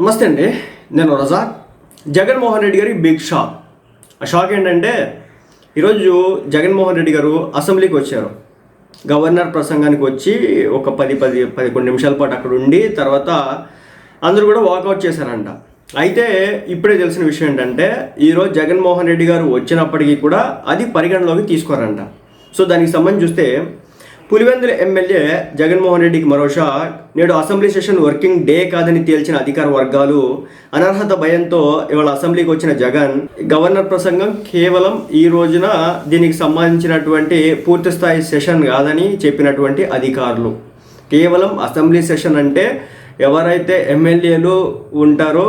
నమస్తే అండి. నేను రజాక్. జగన్మోహన్ రెడ్డి గారి బిగ్ షాక్ ఆ షాక్ ఏంటంటే ఈరోజు జగన్మోహన్ రెడ్డి గారు అసెంబ్లీకి వచ్చారు. గవర్నర్ ప్రసంగానికి వచ్చి ఒక పది పది పదకొండు నిమిషాల పాటు అక్కడ ఉండి తర్వాత అందరూ కూడా వాకౌట్ చేశారంట. అయితే ఇప్పుడే తెలిసిన విషయం ఏంటంటే ఈరోజు జగన్మోహన్ రెడ్డి గారు వచ్చినప్పటికీ కూడా అది పరిగణలోకి తీసుకోరంట. సో దానికి సంబంధించి చూస్తే పులివెందుల ఎమ్మెల్యే జగన్మోహన్ రెడ్డికి మరో షాక్ నేడు అసెంబ్లీ సెషన్ వర్కింగ్ డే కాదని తేల్చిన అధికార వర్గాలు అనర్హత భయంతో ఇవాళ అసెంబ్లీకి వచ్చిన జగన్ గవర్నర్ ప్రసంగం కేవలం ఈ రోజున దీనికి సంబంధించినటువంటి పూర్తిస్థాయి సెషన్ కాదని చెప్పినటువంటి అధికారులు. కేవలం అసెంబ్లీ సెషన్ అంటే ఎవరైతే ఎమ్మెల్యేలు ఉంటారో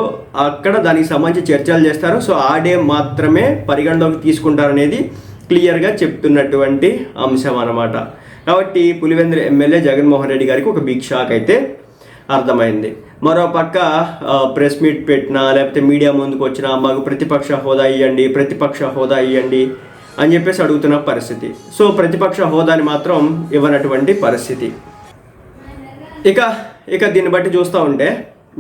అక్కడ దానికి సంబంధించి చర్చలు చేస్తారో. సో ఆ డే మాత్రమే పరిగణలోకి తీసుకుంటారనేది క్లియర్గా చెప్తున్నటువంటి అంశం అన్నమాట. కాబట్టి పులివెందుల ఎమ్మెల్యే జగన్మోహన్ రెడ్డి గారికి ఒక బిగ్ షాక్ అయితే అర్థమైంది. మరో పక్క ప్రెస్ మీట్ పెట్టినా లేకపోతే మీడియా ముందుకు వచ్చినా మాకు ప్రతిపక్ష హోదా ఇవ్వండి ప్రతిపక్ష హోదా ఇవ్వండి అని చెప్పేసి అడుగుతున్న పరిస్థితి. సో ప్రతిపక్ష హోదాని మాత్రం ఇవ్వనటువంటి పరిస్థితి. ఇక ఇక దీన్ని బట్టి చూస్తూ ఉంటే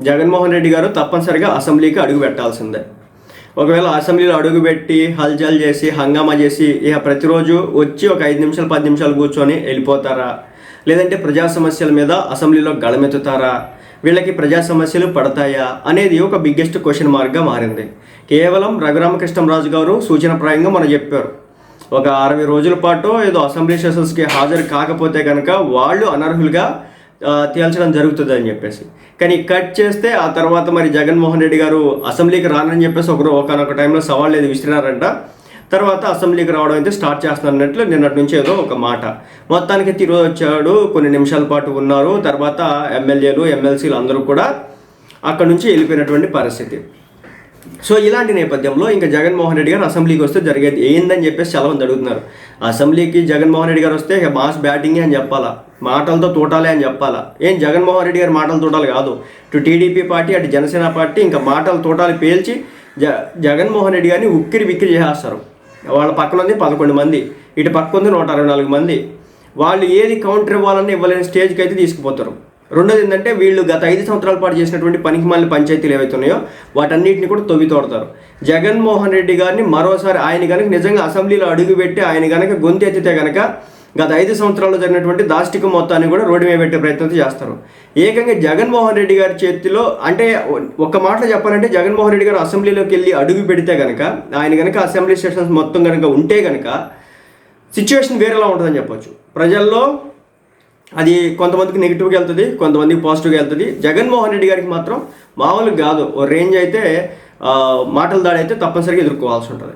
జగన్మోహన్ రెడ్డి గారు తప్పనిసరిగా అసెంబ్లీకి అడుగు పెట్టాల్సిందే. ఒకవేళ అసెంబ్లీలో అడుగుపెట్టి హల్చల్ చేసి హంగామా చేసి ఇక ప్రతిరోజు వచ్చి ఒక ఐదు నిమిషాలు పది నిమిషాలు కూర్చొని వెళ్ళిపోతారా? లేదంటే ప్రజా సమస్యల మీద అసెంబ్లీలో గళమెత్తుతారా? వీళ్ళకి ప్రజా సమస్యలు పడతాయా? అనేది ఒక బిగ్గెస్ట్ క్వశ్చన్ మార్క్గా మారింది. కేవలం రఘురామకృష్ణరాజు గారు సూచనప్రాయంగా మనం చెప్పారు. ఒక అరవై రోజుల పాటు ఏదో అసెంబ్లీ సెషన్స్కి హాజరు కాకపోతే కనుక వాళ్ళు అనర్హులుగా తేల్చడం జరుగుతుంది అని చెప్పేసి. కానీ కట్ చేస్తే ఆ తర్వాత మరి జగన్మోహన్ రెడ్డి గారు అసెంబ్లీకి రానని చెప్పేసి ఒకరు ఒకనొక టైంలో సవాళ్ళు ఏది విసిరారంట తర్వాత అసెంబ్లీకి రావడం అయితే స్టార్ట్ చేస్తానన్నట్లు నిన్నటి నుంచి ఏదో ఒక మాట. మొత్తానికి తిరిగి వచ్చాడు కొన్ని నిమిషాల పాటు ఉన్నారు. తర్వాత ఎమ్మెల్యేలు ఎమ్మెల్సీలు అందరూ కూడా అక్కడ నుంచి వెళ్ళిపోయినటువంటి పరిస్థితి. సో ఇలాంటి నేపథ్యంలో ఇంకా జగన్మోహన్ రెడ్డి గారు అసెంబ్లీకి వస్తే జరిగేది ఏందని చెప్పేసి చాలా అడుగుతున్నారు. అసెంబ్లీకి జగన్మోహన్ రెడ్డి గారు వస్తే ఇక మాస్ బ్యాటింగే అని చెప్పాలా? మాటలతో తూటాలే అని చెప్పాలా? ఏం జగన్మోహన్ రెడ్డి గారి మాటలు తూటాలి కాదు. ఇటు టీడీపీ పార్టీ అటు జనసేన పార్టీ ఇంకా మాటలు తోటాలు పేల్చి జ జగన్మోహన్ రెడ్డి గారిని ఉక్కిరి విక్కిరి చేసేస్తారు. వాళ్ళ పక్కన ఉంది పదకొండు మంది. ఇటు పక్క ఉంది నూట అరవై నాలుగు మంది. వాళ్ళు ఏది కౌంటర్ ఇవ్వాలని ఇవ్వలేని స్టేజ్కి అయితే తీసుకుపోతారు. రెండోది ఏంటంటే వీళ్ళు గత ఐదు సంవత్సరాల పాటు చేసినటువంటి పనికి మళ్ళీ పంచాయతీలు ఏవైతే ఉన్నాయో వాటన్నిటిని కూడా తొవ్వి తోడతారు. జగన్మోహన్ రెడ్డి గారిని మరోసారి ఆయన కనుక నిజంగా అసెంబ్లీలో అడుగుపెట్టి ఆయన కనుక గొంతు ఎత్తితే కనుక గత ఐదు సంవత్సరాల్లో జరిగినటువంటి దాష్టిక మొత్తాన్ని కూడా రోడ్డు మీద పెట్టే ప్రయత్నం చేస్తారు. ఏకంగా జగన్మోహన్ రెడ్డి గారి చేతిలో అంటే ఒక మాటలో చెప్పాలంటే జగన్మోహన్ రెడ్డి గారు అసెంబ్లీలోకి వెళ్ళి అడుగు పెడితే కనుక ఆయన కనుక అసెంబ్లీ సెషన్స్ మొత్తం కనుక ఉంటే కనుక సిచ్యువేషన్ వేరేలా ఉంటుందని చెప్పొచ్చు. ప్రజల్లో అది కొంతమందికి నెగిటివ్గా వెళ్తుంది కొంతమందికి పాజిటివ్గా వెళ్తుంది. జగన్మోహన్ రెడ్డి గారికి మాత్రం మామూలుగా కాదు. ఓ రేంజ్ అయితే మాటల దాడి అయితే తప్పనిసరిగా ఎదుర్కోవాల్సి ఉంటుంది.